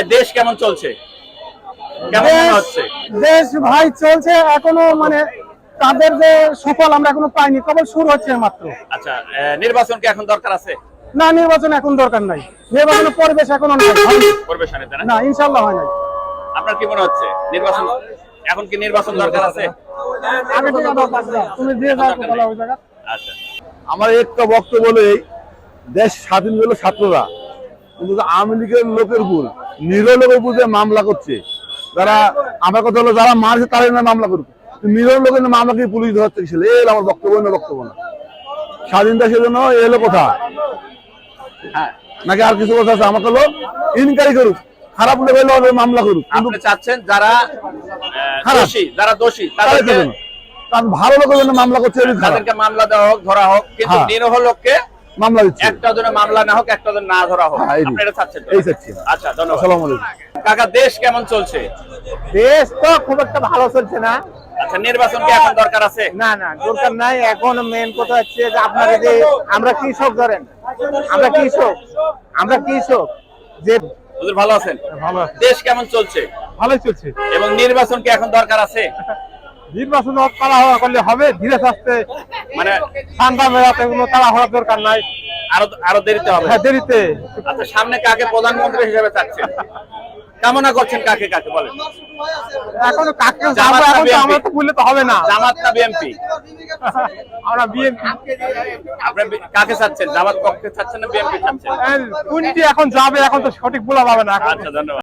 ভাই দেশ কেমন চলছে? কেমন হচ্ছে? দেশ ভাই চলছে এখনও মানে তাদের যে সফল আমরা এখনও পাইনি কেবল শুরু হচ্ছে মাত্র? আচ্ছা নির্বাচন কি এখন দরকার আছে? না নির্বাচন এখন দরকার নাই। নির্বাচনের পরিবেশ এখনও নাই। হয়নি। পরিবেশনে না? না ইনশাল্লাহ হয় নাই। আপনার কি মনে হচ্ছে? নির্বাচন এখন কি নির্বাচন দরকার আছে। তুমি দিয়ে যাও তো বলো ওই জায়গা। আচ্ছা। আমার একটা বক্তব্য দেশ স্বাধীন হলো ছাত্ররা। কিন্তু আওয়ামী লীগের লোকের ভুল নিরীহ লোকের ভুল যে মামলা করছে যারা আমার কথা হলো যারা মারছে তারাই না মামলা করবে নিরীহ লোকের মামলা কি পুলিশ ধরতে গেছিল এই হলো আমার বক্তব্য না বক্তব্য না। স্বাধীন দেশের জন্য এ হলো কথা। হ্যাঁ। নাকি আর কিছু কথা আছে? আমার হলো ইনকোয়ারি করুক। খারাপ লোক হলে মামলা করুক। কিন্তু আপনি চাচ্ছেন যারা দোষী যারা দোষী তাদের তাদেরকে কারণ ভালো লোকের জন্য মামলা করছে তাদেরকে মামলা দেওয়া হোক ধরা হোক কিন্তু হ্যাঁ। নিরহ লোককে মামলা দিচ্ছে। একটা জন্য মামলা না হোক একটা জন্য না ধরা হোক। হ্যাঁ, আপনি এটা চাচ্ছেন এই চাচ্ছি। আচ্ছা ধন্যবাদ। আসসালামু আলাইকুম। কাকা দেশ কেমন চলছে? দেশ তো খুব একটা ভালো চলছে না। আচ্ছা নির্বাচন কি এখন দরকার আছে? না না দরকার নাই। এখন মেন কথা হচ্ছে যে আপনারা যে আমরা কৃষক ধরেন। আমরা কৃষক। আমরা কৃষক। যে ভালো আছেন? ভালো দেশ কেমন চলছে? ভালোই চলছে। এবং নির্বাচন কি এখন দরকার আছে? নির্বাচন তাড়া হওয়া করলে হবে ধীরে সুস্থে মানে ঠান্ডা মেলাতে কোনো তাড়া হওয়ার দরকার নাই। আরও আরও দেরিতে হবে। হ্যাঁ দেরিতে। আচ্ছা সামনে কাকে প্রধানমন্ত্রী হিসেবে চাচ্ছেন? কামনা করছেন কাকে কাকে বলেন। এখনও কাকে তো BNP? আমরা তো বললে তো হবে না। জামাত না বিএনপি? আমরা আপনি কাকে চাচ্ছেন? জামাত পক্ষে চাচ্ছেন না চাচ্ছেন? কোনটি এখন যাবে এখন তো সঠিক বলা যাবে না। আচ্ছা ধন্যবাদ।